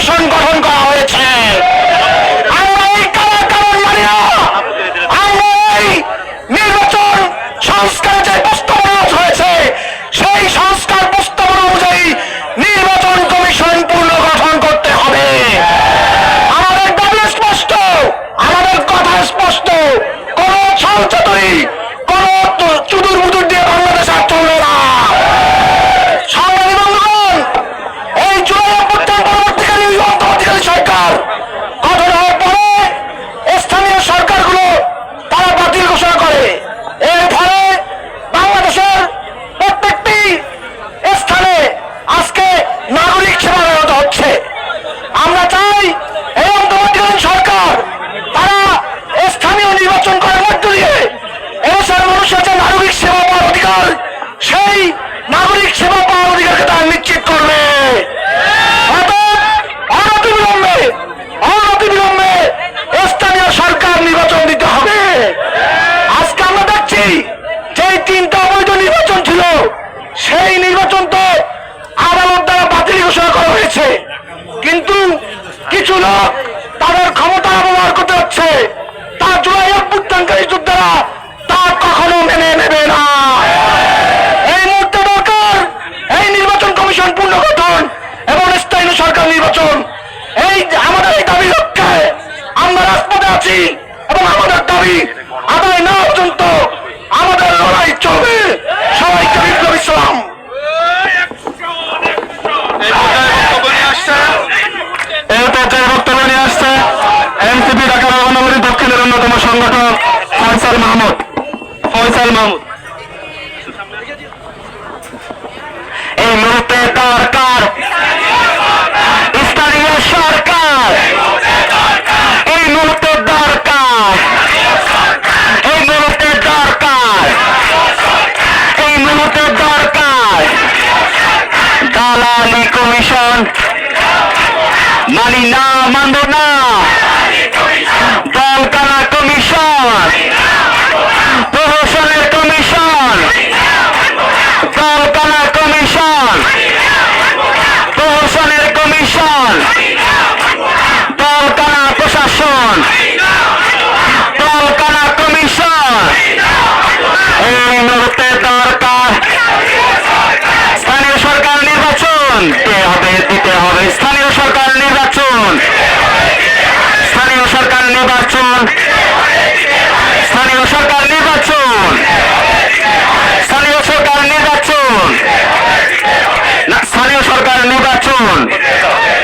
Commission গঠন করা তিনটা অবৈধ নির্বাচন ছিল, সেই নির্বাচন তো আদালত দ্বারা বাতিল ঘোষণা করা হয়েছে। কিন্তু কিছু লোক তাদের ক্ষমতা ব্যবহার করতে হচ্ছে তা জুলাই অভ্যুত্থানকারী যোদ্ধারা তা কখনো মেনে নেবে না। এই মুহূর্তে দরকার এই নির্বাচন কমিশন পুনর্গঠন এবং স্থায়ী সরকার নির্বাচন। এই আমাদের এই দাবি রক্ষায় আমরা রাজপথে আছি এবং আমাদের দাবি বিপ্লব ইসলাম এই পর্যায়ে বক্তব্য নিয়ে আসছে এনসিপি ঢাকা মহানগরী দক্ষিণের অন্যতম সংগঠক ফয়সাল মাহমুদ। ফয়সাল মাহমুদ। এই মুহূর্তে দরকার স্থানীয় সরকার। এই মুহূর্তে দরকার এই মুহূর্তে দরকার এই মুহূর্তে দরকার দালালি কমিশন মানি না মানব না। দলকানা কমিশন? gone